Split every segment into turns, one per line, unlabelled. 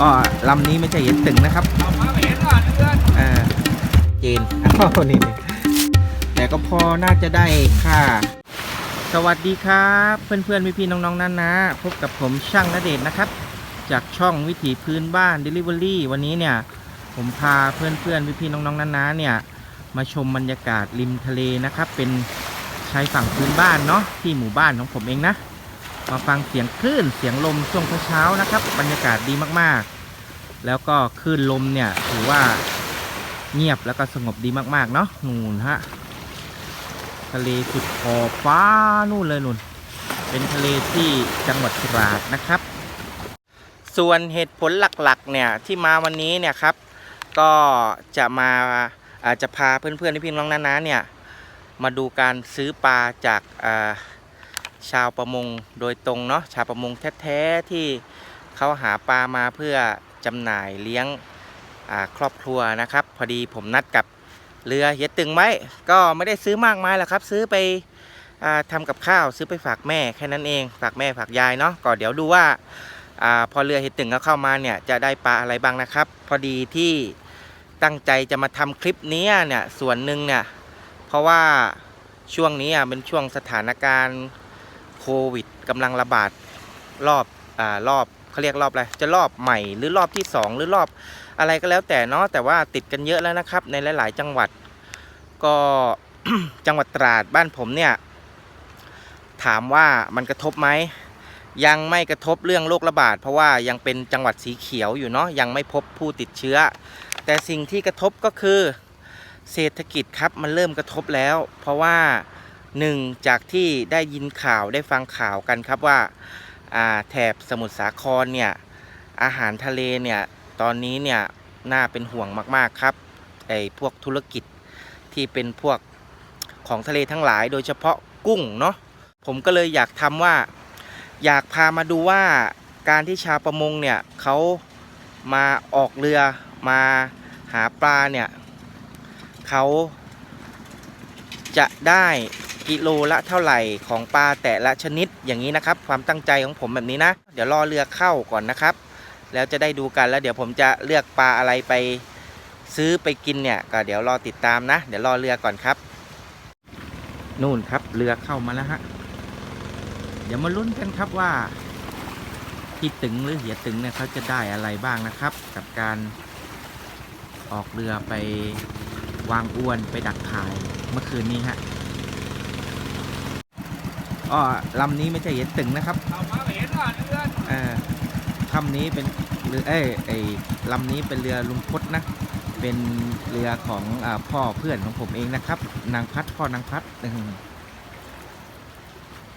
อ๋อลำนี้ไม่ใช่เห็นตึงนะครับ
เอามาเห็นว่าเดือน
อ่าเจนอ้าวนี่นี่แต่ก็พอน่าจะได้ค่าสวัสดีครับ เพื่อนๆพี่ๆน้องๆนั่นนะ พบกับผมช่างนเดชน์นะครับ จากช่องวิถีพื้นบ้าน Delivery วันนี้เนี่ย ผมพาเพื่อนๆพี่ๆน้องๆนั่นนะเนี่ย มาชมบรรยากาศริมทะเลนะครับ เป็นชายฝั่งพื้นบ้านเนาะที่หมู่บ้านของผมเองนะ มาฟังเสียงคลื่นเสียงลมช่วงเช้าๆนะครับ บรรยากาศดีมากๆ แล้วก็คลื่นลมเนี่ยถือว่าเงียบแล้วก็สงบดีมากๆเนาะนู่นฮะทะเลสุดขอบฟ้านู่นเลยนู่นเป็นทะเลที่จังหวัดตราดนะครับ ส่วนเหตุผลหลักๆเนี่ยที่มาวันนี้เนี่ยครับ ก็จะมาอาจจะพาเพื่อนๆพี่น้องน้าๆเนี่ยมาดูการซื้อปลาจากอ่า ชาวประมงโดยตรงเนาะชาวประมงแท้ๆที่เขาหาปลามาเพื่อจำหน่ายเลี้ยงครอบครัวนะครับ พอดีผมนัดกับเรือเฮียตึงไว้ก็ไม่ได้ซื้อมากมายหรอกครับ ซื้อไปอ่าทำกับข้าวซื้อไปฝากแม่แค่นั้นเอง ฝากแม่ฝากยายเนาะก็เดี๋ยวดูว่าอพอเรือเฮดตึงเขาเข้ามาเนี่ยจะได้ปลาอะไรบ้างนะครับ พอดีที่ตั้งใจจะมาทำคลิปนี้เนี่ยส่วนหนึ่งเนี่ยเพราะว่าช่วงนี้อะเป็นช่วงสถานการณ์ วิดกำลังระบาดรอบอ่ารอบเขาเรียกรอบอะไรจะรอบใหม่หรือรอบที่สองหรือรอบอะไรก็แล้วแต่เนาะแต่ว่าติดกันเยอะแล้วนะครับ ในหลาย ๆ จังหวัด ก็จังหวัดตราดบ้านผมเนี่ย ถามว่ามันกระทบไหมยังไม่กระทบเรื่องโรคระบาด เพราะว่ายังเป็นจังหวัดสีเขียวอยู่เนาะยังไม่พบผู้ติดเชื้อ แต่สิ่งที่กระทบก็คือเศรษฐกิจครับมันเริ่มกระทบแล้ว เพราะว่า หนึ่งจากที่ได้ยินข่าวได้ฟังข่าวกันครับว่าาแถบสมุทรสาครเนี่ยอาหารทะเลเนี่ยตอนนี้เนี่ยน่าเป็นห่วงมากๆครับไอ้พวกธุรกิจที่เป็นพวกของทะเลทั้งหลาย โดยเฉพาะกุ้งเนาะผมก็เลยอยากทำว่า อยากพามาดูว่าการที่ชาวประมงเนี่ยเขามาออกเรือมาหาปลาเนี่ยเขา จะได้กิโลละเท่าไหร่ของปลาแต่ละชนิดอย่างนี้นะครับ ความตั้งใจของผมแบบนี้นะ เดี๋ยวรอเรือเข้าก่อนนะครับ แล้วจะได้ดูกันแล้วเดี๋ยวผมจะเลือกปลาอะไรไปซื้อไปกินเนี่ยก็เดี๋ยวรอติดตามนะ เดี๋ยวรอเรือก่อนครับ นู่นครับเรือเข้ามาแล้วฮะเดี๋ยวมาลุ้นกันครับว่าพี่ตึงหรือเหียตึงเนี่ยเขาจะได้อะไรบ้างนะครับ กับการออกเรือไป วางอวนไปดักขายเมื่อคืนนี้ฮะอ๋อลำนี้ไม่ใช่เหียตึงนะครับ
เอามาเห็นว่าเดือน
เอ่อคำนี้เป็นเรือเอ้ยไอ้ลำนี้เป็นเรือลุงพดนะ เป็นเรือของอาพ่อเพื่อนของผมเองนะครับ นางพัดพ่อนางพัดอืม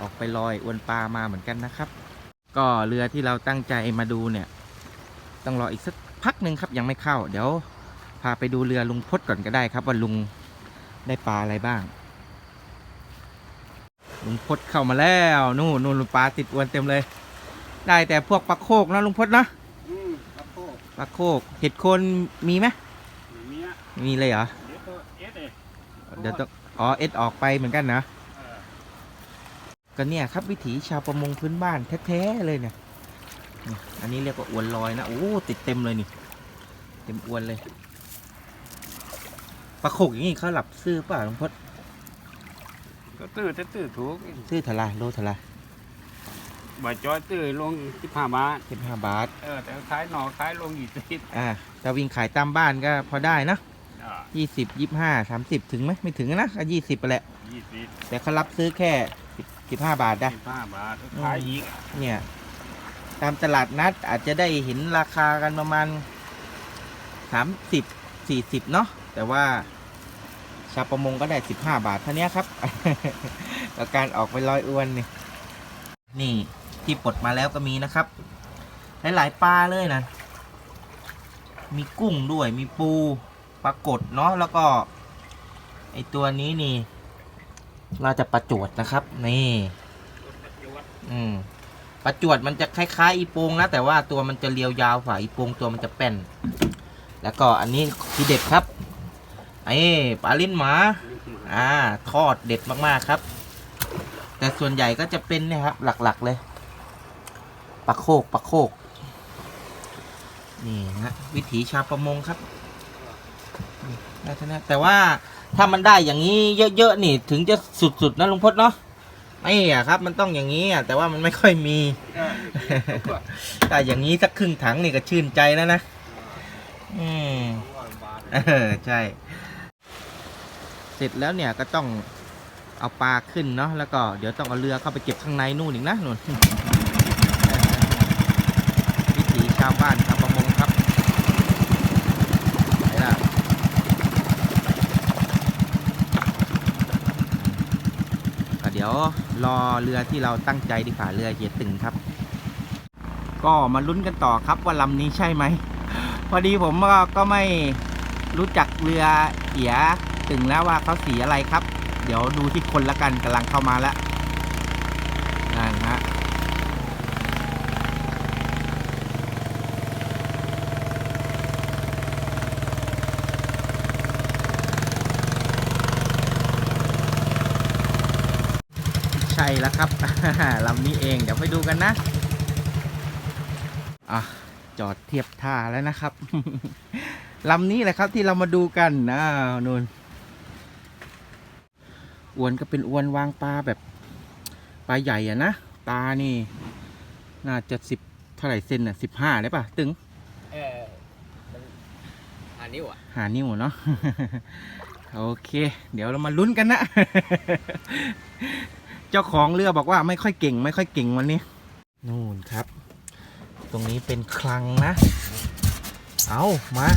ออกไปลอยอวนปลามาเหมือนกันนะครับ ก็เรือที่เราตั้งใจมาดูเนี่ย ต้องรออีกสักพักหนึ่งครับยังไม่เข้า เดี๋ยว พาไปดูเรือลุงพดก่อนก็ได้ครับ ว่าลุงได้ปลาอะไรบ้าง ลุงพดเข้ามาแล้วนู่นนู่นปลาติดอวนเต็มเลย ได้แต่พวกปลาโคกนะลุงพดนะ
อืมกระโปง
ปลาโคกเห็ดโคนมีไหม
เมีย
มีเลยเหรอ
เดี๋ยวตัวเอสเอ
เดี๋ยวต้องอ๋อเอ็ดออกไปเหมือนกันนะ
เออ
ก็เนี่ยครับวิถีชาวประมงพื้นบ้านแท้ๆเลยเนี่ยนี่อันนี้เรียกว่าอวนลอยนะโอ้ติดเต็มเลยนี่ เต็มอวนเลย ปลาโขกอย่างนี้เขาหลับซื้อเปล่าหลวงพด
ก็ตื้อตื้อตื้อถูก
ซื้อเทลายโลเทลาย
บ่จอยตื้อลงสิบห้าบาท
สิบห้าบาท
เออแต่ขายหน่อขายลงยี่สิบ
อ่าถ้าวิ่งขายตามบ้านก็พอได้นะ
อ่า
ยี่สิบยี่ห้าสามสิบถึงไหมไม่ถึงนะก็ยี่สิบไปแหละ
ยี่สิบ
แต่เขารับซื้อแค่สิบห้าบาทได้
สิบห้าบาทขายอีก
เนี่ย ตามตลาดนัดอาจจะได้เห็นราคากันประมาณสามสิบสี่สิบเนาะ แต่ว่าชาวประมงก็ได้สิบห้าบาทเท่านี้ครับกับการออกไปลอยอวนนี่นี่ที่ปลดมาแล้วก็มีนะครับ หลายๆปลาเลยนะ มีกุ้งด้วยมีปูปลากดเนาะแล้วก็ ไอตัวนี้นี่ น่าจะปลาจวดนะครับ นี่ อืมปลาจวดมันจะคล้ายๆ อีโปงนะ แต่ว่าตัวมันจะเรียวยาวกว่าอีโปงตัวมันจะแป้น แล้วก็อันนี้ทีเด็ดครับ ไอ้ปลาลิ้นหมาอ่าทอดเด็ดมากๆครับ แต่ส่วนใหญ่ก็จะเป็นเนี่ยครับ หลักๆเลยปลาโคกปลาโคก นี่ฮะวิถีชาวประมงครับนี่ได้เท่านั้นแต่ว่าถ้ามันได้อย่างนี้เยอะๆนี่ถึงจะสุดๆนะลุงพจน์เนาะไม่อะครับ มันต้องอย่างนี้อะแต่ว่ามันไม่ค่อยมีแต่อย่างนี้สักครึ่งถังนี่ก็ชื่นใจแล้วนะ อืมเออใช่เสร็จแล้วเนี่ยก็ต้องเอาปลาขึ้นเนาะแล้วก็เดี๋ยวต้องเอาเรือเข้าไปเก็บข้างในนู่นอีกนะนู่นวิถีชาวบ้านชาวประมงครับไหนล่ะก็เดี๋ยวรอเรือที่เราตั้งใจดีกว่าเรือเฮียตึงครับ ก็มาลุ้นกันต่อครับว่าลำนี้ใช่ไหมพอดีผมก็ก็ไม่รู้จักเรือเอีย ตึงแล้วว่าเขาสีอะไรครับ เดี๋ยวดูที่คนละกันกำลังเข้ามาแล้วนั่นฮะใช่แล้วครับลำนี้เองเดี๋ยวไปดูกันนะอะจอดเทียบท่าแล้วนะครับลำนี้แหละครับที่เรามาดูกันนะนูน อวนก็เป็นอวนวางปลาแบบปลาใหญ่อะนะตานี่ น่าจะสิบเท่าไหร่เซนอะสิบห้าได้ปะตึง
เออมันอันนี้ว่ะ
หานิ้วเนาะ โอเค เดี๋ยวเรามาลุ้นกันนะ เจ้าของเรือบอกว่าไม่ค่อยเก่ง ไม่ค่อยเก่งวันนี้นู่นครับ ตรงนี้เป็นคลังนะ เอามา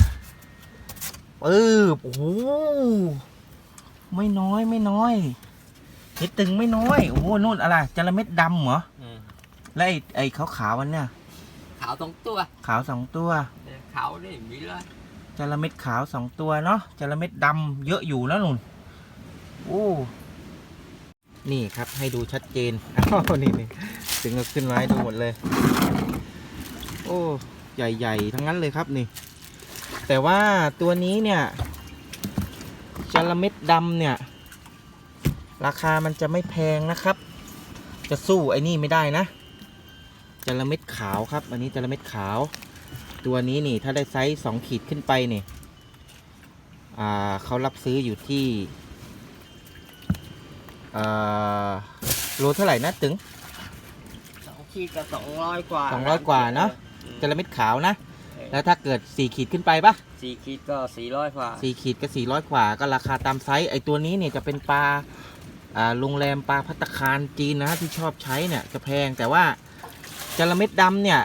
ปื๊บโอ้โห ไม่น้อยไม่น้อยเห็ดตึงไม่น้อย โอ้โหนู่นอะไรจระเม็ดดำเหรอแล้วไอ้ไอ้ขาวขาวๆอันเนี่ย
ขาวสองตัว
ขาวสองตัว
ขาวนี่มีเลย
จระเม็ดขาวสองตัวเนาะจระเม็ดดำเยอะอยู่แล้วนุ่นโอ้นี่ครับให้ดูชัดเจนอ้าวนี่นี่ถึงก็ขึ้นมาให้ดูหมดเลย โอ้ ใหญ่ๆทั้งนั้นเลยครับนี่ แต่ว่าตัวนี้เนี่ย จระเม็ดดำเนี่ย ราคามันจะไม่แพงนะครับ จะสู้ไอ้นี่ไม่ได้นะจระเม็ดขาวครับ อันนี้จระเม็ดขาว ตัวนี้นี่ถ้าได้ไซส์สองขีดขึ้นไปนี่อ่าเขารับซื้ออยู่ที่อ่าโลเท่าไหร่นะตึง
สองขีดก็สองร้อยกว่า
สองร้อยกว่าเนอะจระเม็ดขาวนะ แล้วถ้าเกิดสี่ขีดขึ้นไปปะ
สี่ขีดก็สี่ร้อยกว่า
สี่ขีดก็สี่ร้อยกว่าก็ราคาตามไซส์ไอตัวนี้เนี่ยจะเป็นปลาอ่าโรงแรมปลาพัตตาคารจีนนะที่ชอบใช้เนี่ยจะแพงแต่ว่าจระเม็ดดำเนี่ย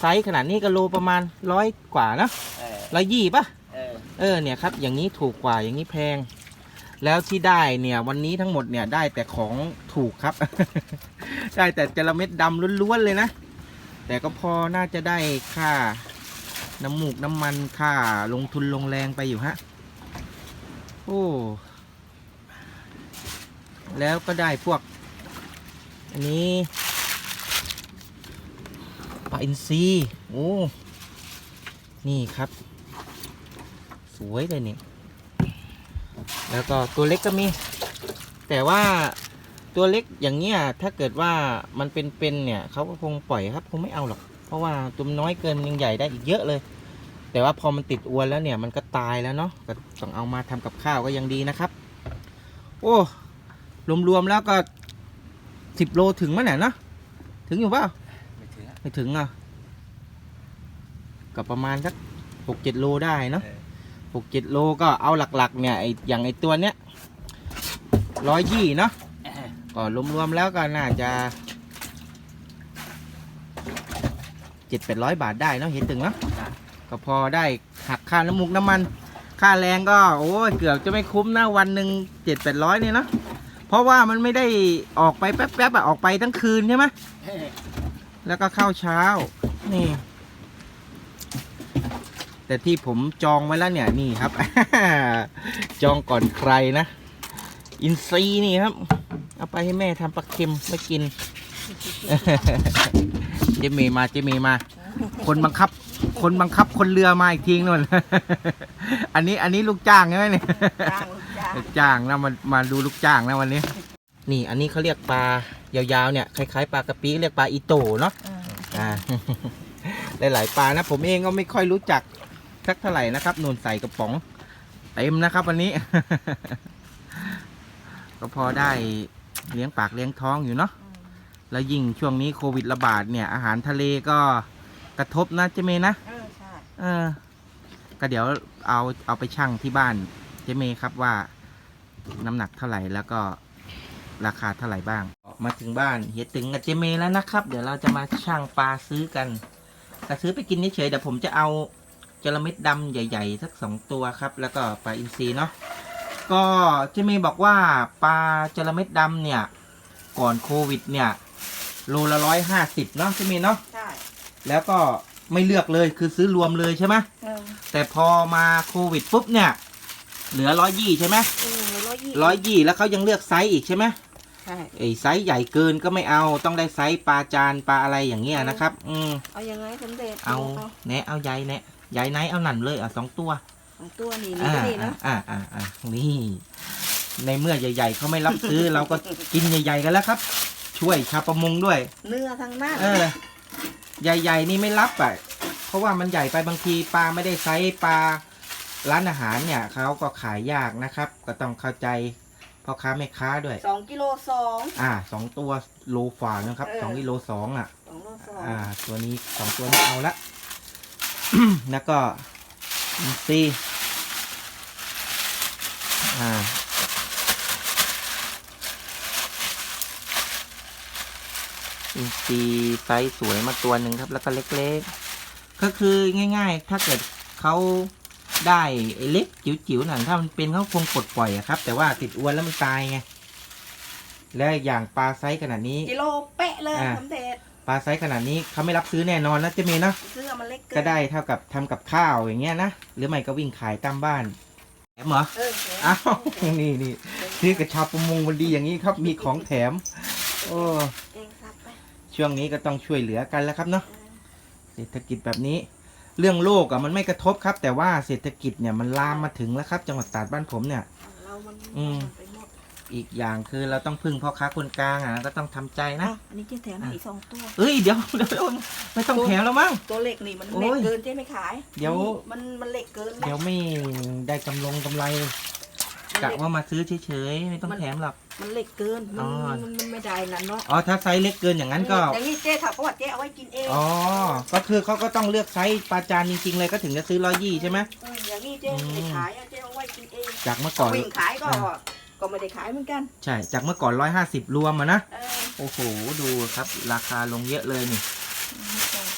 ไซส์ขนาดนี้ก็โลประมาณร้อยกว่านะ
เออ
ร้อยยี่ปะ
เออ
เออเนี่ยครับอย่างนี้ถูกกว่าอย่างนี้แพง แล้วที่ได้เนี่ยวันนี้ทั้งหมดเนี่ยได้แต่ของถูกครับ ได้แต่จระเม็ดดำล้วนๆเลยนะ แต่ก็พอน่าจะได้ค่า น้ำมูกน้ำมันค่าลงทุนลงแรงไปอยู่ฮะ โอ้ แล้วก็ได้พวก อันนี้ปลาอินทรีโอ้ นี่ครับ สวยเลยนี่ แล้วก็ตัวเล็กก็มี แต่ว่าตัวเล็กอย่างเงี้ยถ้าเกิดว่ามันเป็นเป็นเนี่ยเขาก็คงปล่อยครับ คงไม่เอาหรอก เพราะว่าตัวมันน้อยเกินมันยังใหญ่ได้อีกเยอะเลย แต่ว่าพอมันติดอวนแล้วเนี่ยมันก็ตายแล้วเนาะก็ต้องเอามาทำกับข้าวก็ยังดีนะครับ โอ้รวมๆแล้วก็สิบโลถึงมั้ยเนี่ยเนาะถึงอยู่เปล่า
ไม่ถึงอะ
ไม่ถึงอะก็ประมาณสักหกเจ็ดโลได้เนาะ
เออ
หกเจ็ดโลก็เอาหลักๆ เนี่ยไออย่างไอตัวเนี้ยร้อยยี่เนาะ
เออ
ก็รวมๆแล้วก็น่าจะ เจ็ดแปดร้อยบาทได้เนาะเห็นถึงเนาะก็พอได้หักค่าน้ำมูกน้ำมัน ค่าแรงก็โอ้ยเกือบจะไม่คุ้มนะวันหนึ่งเจ็ดแปดร้อยเนี่ยเนาะเพราะว่ามันไม่ได้ออกไปแป๊บๆอะออกไปทั้งคืนใช่ไหมแล้วก็เข้าเช้า นี่ แต่ที่ผมจองไว้แล้วเนี่ยนี่ครับ จองก่อนใครนะ อินซีนี่ครับ เอาไปให้แม่ทำปลาเค็มไม่กิน จเมมาเจเมมา คนบังคับ คนบังคับคนเรือมาอีกทีนึงอันนี้อันนี้ลูกจ้างใช่ไหมเนี่ย
จ้างลูกจ้าง
ลูกจ้างนะมามาดูลูกจ้างนะวันนี้ นี่อันนี้เขาเรียกปลายาวๆเนี่ยคล้ายๆปลากระปีเรียกปลาอีโตเนาะ
อืม
อ่าหลายๆปลานะ ผมเองก็ไม่ค่อยรู้จักสักเท่าไหร่นะครับนูนใส่กระป๋องเต็มนะครับวันนี้ ก็พอได้เลี้ยงปากเลี้ยงท้องอยู่เนาะ แล้วยิ่งช่วงนี้โควิดระบาดเนี่ย อาหารทะเลก็กระทบนะเจเมนะ
เออใช่
เออ ก็เดี๋ยวเอาเอาไปชั่งที่บ้านเจเมครับว่าน้ำหนักเท่าไหร่แล้วก็ราคาเท่าไหร่บ้าง มาถึงบ้านเฮียตึงกับเจเมแล้วนะครับ เดี๋ยวเราจะมาชั่งปลาซื้อกันแต่ซื้อไปกินเฉยๆเดี๋ยวผมจะเอาจระเม็ดดำใหญ่ ๆ สักสองตัวครับ แล้วก็ปลาอินทรีเนาะก็เจเมบอกว่าปลาจระเม็ดดำเนี่ย ก่อนโควิดเนี่ย โลละร้อยห้าสิบเนาะเจเมเนาะ
ใช่
แล้วก็ไม่เลือกเลยคือซื้อรวมเลยใช่ไหม
เออ
แต่พอมาโควิดปุ๊บเนี่ย เหลือร้อยยี่ใช่ไหม
เออร้อยยี่
ร้อยยี่แล้วเขายังเลือกไซส์อีกใช่ไหม
ใช่
ไอ้ไซส์ใหญ่เกินก็ไม่เอาต้องได้ไซส์ปลาจานปลาอะไรอย่างเงี้ยนะครับ อืม
เอายังไงสมเด็จ
เอาแหนะเอาใหญ่แหนะใหญ่ไหนเอาหนันเลยอะสองตัว
สองตัวนี่นี่
อ่า
ก็นี่นะ
อ่าอ่าอ่านี่ ในเมื่อใหญ่ ๆเขาไม่รับซื้อ เราก็กินใหญ่ ๆ กันแล้วครับ ช่วยชาวประมงด้วย
เนื้อทั้งนั้น
เออ ใหญ่ๆนี่ไม่รับอะเพราะว่ามันใหญ่ไปบางทีปลาไม่ได้ไซส์ปลาร้านอาหารเนี่ยเขาก็ขายยากนะครับ ก็ต้องเข้าใจพ่อค้าแม่ค้าด้วย
สองกิโลสอง
อ่าสองตัวโลฝ่านะครับ
เออ
สองกิโลสองอะ
สองโลสอง
อ่า ตัวนี้สองตัวนี้เอาละ แล้วก็อินซีอ่า อินซีไซส์สวยมาตัวหนึ่งครับ แล้วก็เล็กๆ ก็คือง่าย ๆ ถ้าเกิดเขาได้ไอ้เล็กจิ๋วๆหน่อยถ้ามันเป็นเขาคงปลดปล่อยอะครับ แต่ว่าติดอวนแล้วมันตายไงแล้วอย่างปลาไซส์ขนาดนี้
กิโลเป๊ะเลย
อ่า
สมเด็จ
ปลาไซส์ขนาดนี้เขาไม่รับซื้อแน่นอนนะเจะมีเนาะ
เสื้อมันเล็กเกิน
ก็ได้เท่ากับทำกับข้าวอย่างเงี้ยนะหรือไม่ก็วิ่งขายตามบ้านแถมเหรอ
เออเอ้า
วนี่นี่ซื้อกับชาวประมงมันดีอย่างนี้ครับมีของแถม โอ้
เองซับไป
ช่วงนี้ก็ต้องช่วยเหลือกันแล้วครับเนาะเศรษฐกิจแบบนี้ เรื่องโลกอะมันไม่กระทบครับ แต่ว่าเศรษฐกิจเนี่ยมันลามมาถึงแล้วครับ จังหวัดตราดบ้านผมเนี่ย
เรามัน
อืม
ไปหมด
อีกอย่างคือเราต้องพึ่งพ่อค้าคนกลางอะก็ต้องทำใจนะ
อะอันนี้เจ๊แถมให้อีกสองตัว
เอ้ยเดี๋ยวเดี๋ยวไม่ต้องแถมแล้วมั้ง
ตัวเล็กนี่มัน
โอ้
เล็ก
ย
เกินเจ๊ไม่ขาย
เดี๋ยว
มันมันเล็กเกิน
เดี๋ยวไม่ได้กำลงกำไร
มัน
กะ
เล็ก
ว่ามาซื้อเฉยๆไม่ต้องแถมหรอก
มันเล็กเกิน มั
อ๋
น
อ
มันมันไม่ได้นั่นเนาะ
อ๋อถ้าไซส์เล็กเกินอย่างนั้นก็
อย่างนี้เจ๊ถามเขาว่าเจ๊เอาไว้กินเอง
อ๋อ ก็คือเขาก็ต้องเลือกไซส์ปลาจานจริงๆเลยก็ถึงจะซื้อร้อยยี่ใช่ไหม
เอออย่างนี้เจ๊
อืม
ไม่ขายอะเจ๊เอาไว้กินเอง
จากเมื่อก่อน
วิ่งขายก็
อ่า
ก็ไม่ได้ขายเหมือนกัน
ใช่ จากเมื่อก่อนร้อยห้าสิบรวมอะนะ
เออ
โอ้โห ดูครับ ราคาลงเยอะเลยนี่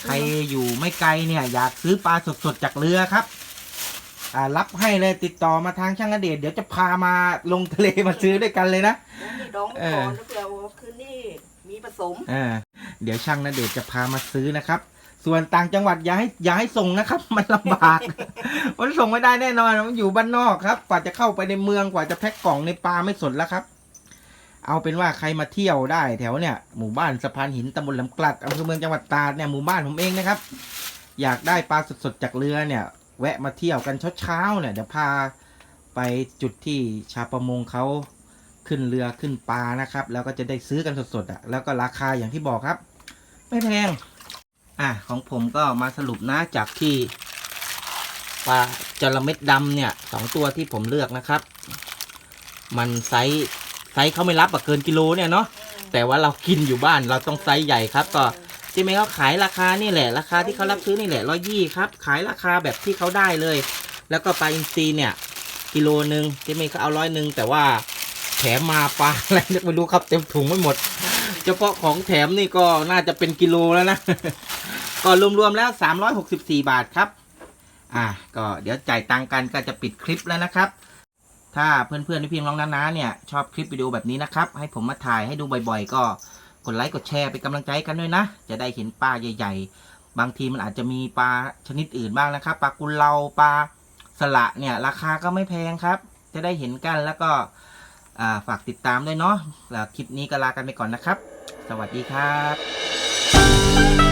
ใครอยู่ไม่ไกลเนี่ย อยากซื้อปลาสดๆจากเรือครับ อ่ารับให้เลยติดต่อมาทางช่างอเดชเดี๋ยวจะพามาลงทะเลมาซื้อด้วยกันเลยนะ
เดี๋ยวนี่ดองไว้ก่อนแล้วเดี๋ยวคืนนี้มีผสม
อ่าเดี๋ยวช่างนเดชน์จะพามาซื้อนะครับ ส่วนต่างจังหวัดอย่าให้อย่าให้ส่งนะครับ มันลำบาก มันส่งไม่ได้แน่นอนมันอยู่บ้านนอกครับ กว่าจะเข้าไปในเมืองกว่าจะแพ็คกล่องในปลาไม่สนแล้วครับ เอาเป็นว่าใครมาเที่ยวได้แถวเนี่ยหมู่บ้านสะพานหินตำบลลำกลัดอำเภอเมืองจังหวัดตราดเนี่ยหมู่บ้านผมเองนะครับ อยากได้ปลาสดๆจากเรือเนี่ย แวะมาเที่ยวกันเช้าๆเนี่ยเดี๋ยวพาไปจุดที่ชาวประมงเขาขึ้นเรือขึ้นปลานะครับ แล้วก็จะได้ซื้อกันสดๆอะแล้วก็ราคาอย่างที่บอกครับ ไม่แพงอะของผมก็มาสรุปนะจากที่ปลาจระเม็ดดำเนี่ยสองตัวที่ผมเลือกนะครับ มันไซส์ไซส์เขาไม่รับอะเกินกิโลเนี่ยเนาะแต่ว่าเรากินอยู่บ้านเราต้องไซส์ใหญ่ครับก็ ที่ไม่เขาขายราคานี่แหละราคาที่เขารับซื้อนี่แหละร้อยยี่ครับขายราคาแบบที่เขาได้เลย แล้วก็ปลาอินทรีเนี่ยกิโลหนึ่งที่ไม่เขาเอาร้อยหนึ่งแต่ว่าแถมมาปลาอะไรไม่รู้ครับเต็มถุงไม่หมด เฉพาะของแถมนี่ก็น่าจะเป็นกิโลแล้วนะก็รวมๆแล้ว364 บาทครับ อะก็เดี๋ยวจ่ายตังค์กันก็จะปิดคลิปแล้วนะครับ ถ้าเพื่อนๆที่พี่น้องน้าๆเนี่ยชอบคลิปวิดีโอแบบนี้นะครับ ให้ผมมาถ่ายให้ดูบ่อย ๆ ก็ ดไลค์กดแชร์เป็นกำลังใจกันด้วยนะ จะได้เห็นปลาใหญ่ๆ บางทีมันอาจจะมีปลาชนิดอื่นบ้างนะครับปลากุเลาปลาสละเนี่ยราคาก็ไม่แพงครับ จะได้เห็นกันแล้วก็ฝากติดตามด้วยเนาะแล้วคลิปนี้ก็ลากันไปก่อนนะครับ สวัสดีครับ